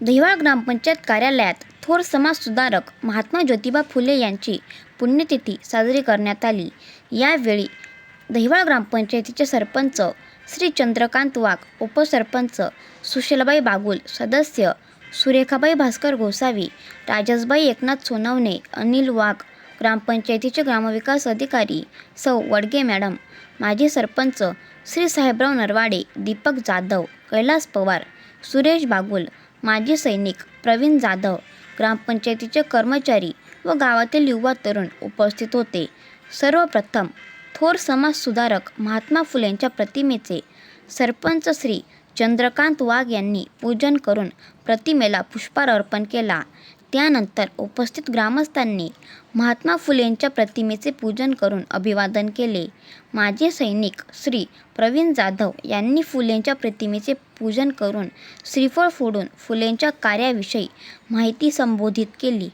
दहिवाळ ग्रामपंचायत कार्यालयात थोर समाज सुधारक महात्मा ज्योतिबा फुले यांची पुण्यतिथी साजरी करण्यात आली. यावेळी दहिवाळ ग्रामपंचायतीचे सरपंच श्री चंद्रकांत वाघ उपसरपंच सुशीलबाई बागुल सदस्य सुरेखाबाई भास्कर गोसावी राजसबाई एकनाथ सोनवणे अनिल वाघ ग्रामपंचायतीचे ग्रामविकास अधिकारी सौ वडगे मॅडम माजी सरपंच श्री साहेबराव नरवाडे दीपक जाधव कैलास पवार सुरेश बागुल माजी सैनिक प्रवीण जाधव ग्रामपंचायतीचे कर्मचारी व गावातील युवा तरुण उपस्थित होते. सर्वप्रथम थोर समाज सुधारक महात्मा फुलेंच्या प्रतिमेचे सरपंच श्री चंद्रकांत वाघ यांनी पूजन करून प्रतिमेला पुष्पार अर्पण केला. त्यानंतर उपस्थित ग्रामस्थांनी महात्मा फुलेंच्या प्रतिमेचे पूजन करून अभिवादन केले. माजी सैनिक श्री प्रवीण जाधव यांनी फुलेंच्या प्रतिमेचे पूजन करून श्रीफळ फोडून फुलेंच्या कार्याविषयी माहिती संबोधित केली.